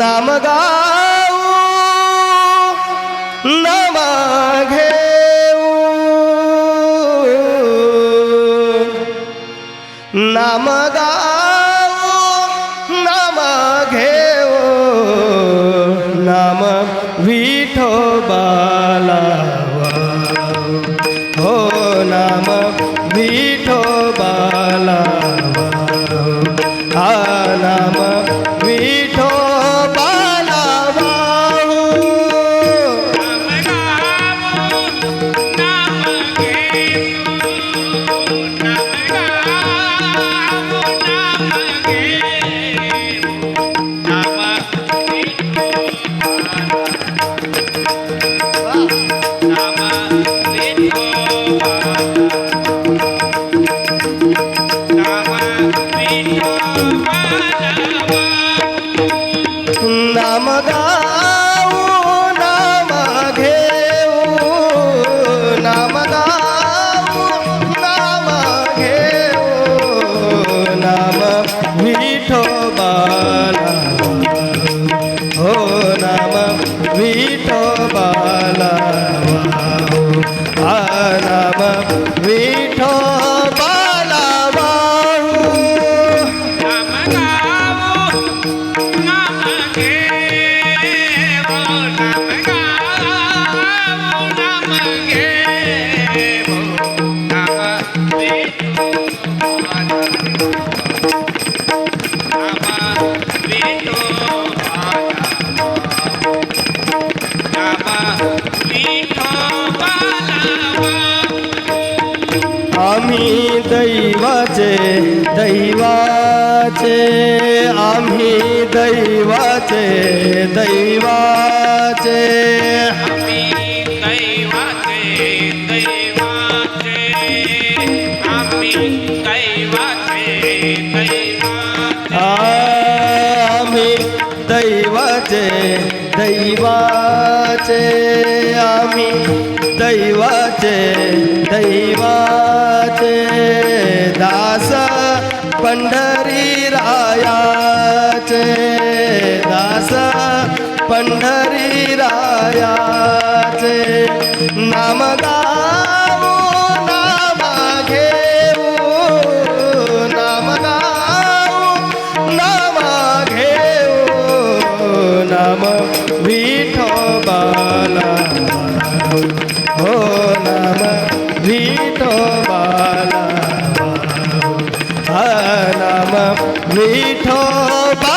নাম গাও নাম ঘে নাম গাও दैवाचे दैवाचे आम्ही दैवाचे दैवाचे आम्ही दैवाचे दैवाचे आम्ही दैवाचे दैवाचे दास पंढरी रायाचे दास पंढरी रायाचे नामदा মিঠো বা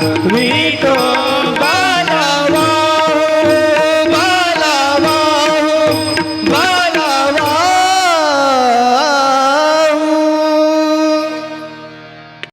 তুমি তো